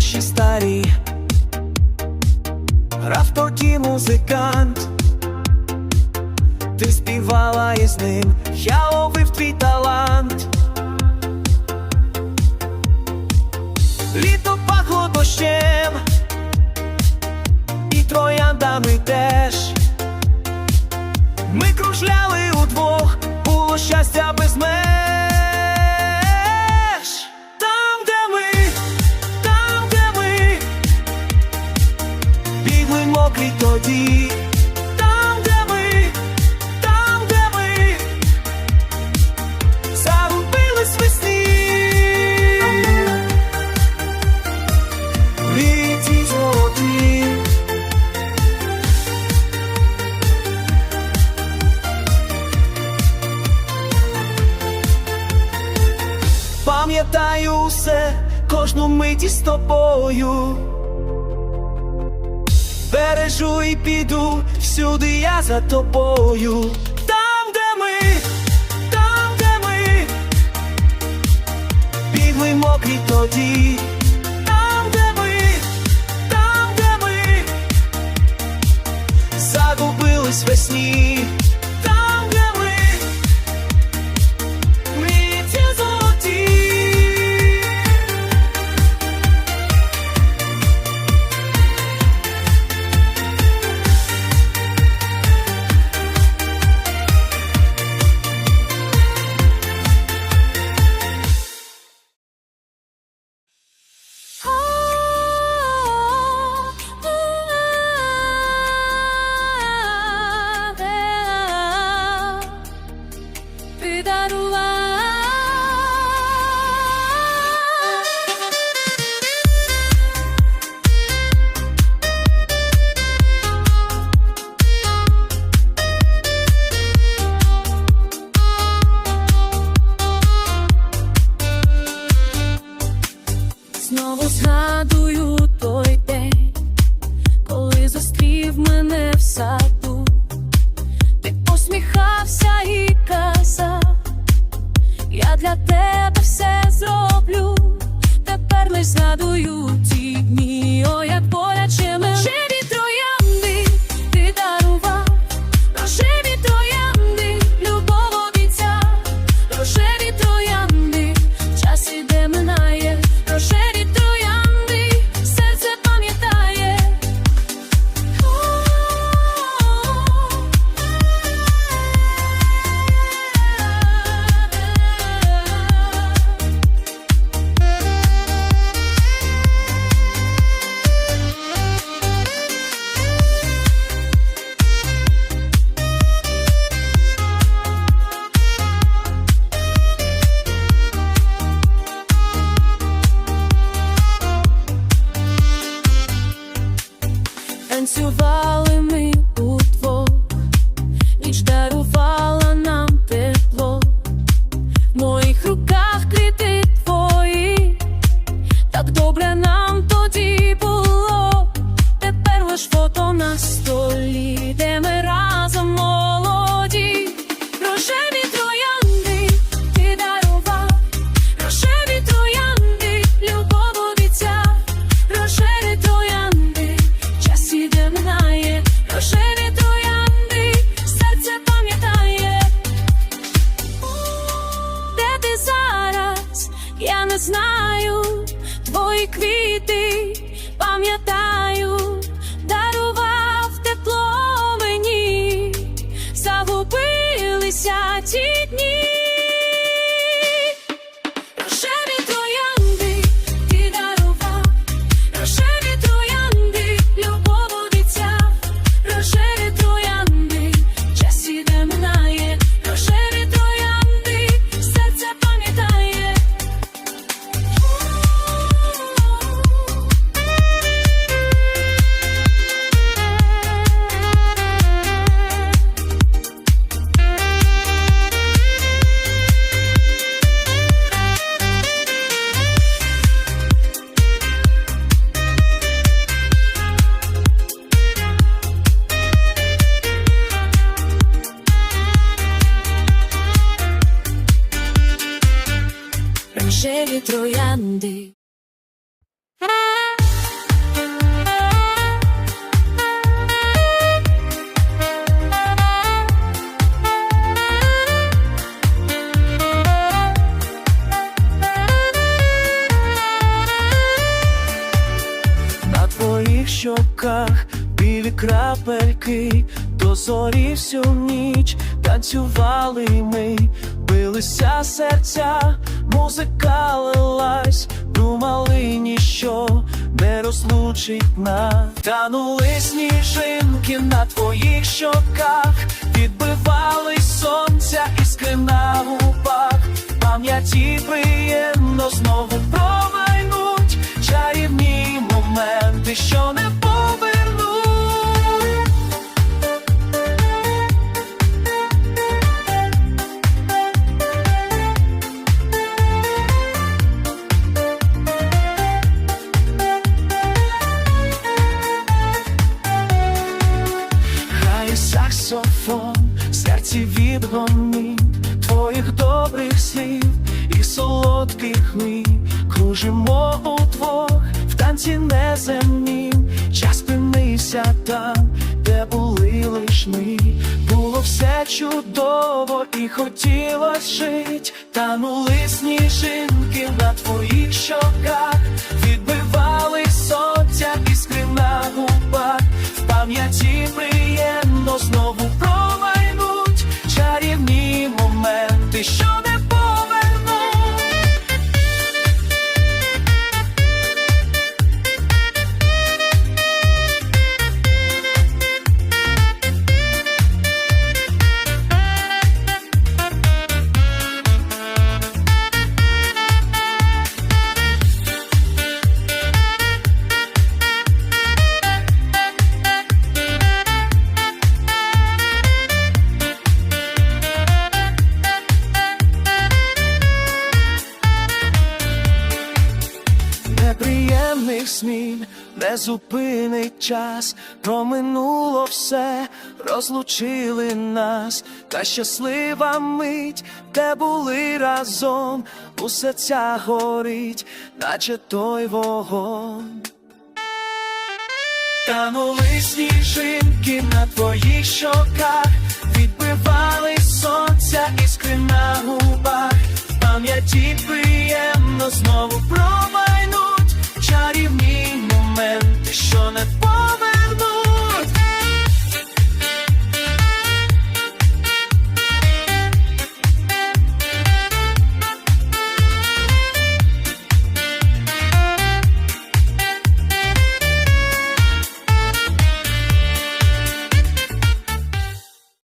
гроші старі, грав тоді музикант, ти співала із ним, я ловив твій талант. Літо пахло дощем, і трояндами теж. Ми кружляли удвох, було щастя без мене. тобою, бережу і піду, всюди я за тобою. Там, де ми, там, де ми, бігли мокрі тоді. там, де ми, там, де ми, загубились Весні згадую той день, коли зустрів мене в саду, ти посміхався і казав, я для тебе все зроблю, тепер лиш згадую. знаю, твої квіти пам'ятаю, дарував тепло мені, загубилися ті. Троянди. На твоїх щоках білі крапельки, до зорі всю ніч танцювали ми, билися серця, музика нас. Танули сніжинки на твоїх щоках, Відбивали сонця іскри на губах, пам'яті приємно знову промайнуть чарівні моменти, що не саксофон, в серці відгомін твоїх добрих слів і солодких мрій. Кружимо удвох в танці неземнім, час спинився там, де були лиш ми. Було все чудово і хотілось жить, танули сніжинки на твоїх щоках, відбивали сонця іскри на губах, пам'яті приємно знову промайнуть неприємних змін не зупинить час, проминуло все, розлучили нас, та щаслива мить, де були разом, у серця горить, наче той вогонь. Танули сніжинки на твоїх щоках, відбивали сонця іскри на губах, в пам'яті приємно знову про чарівні моменти, що не пове.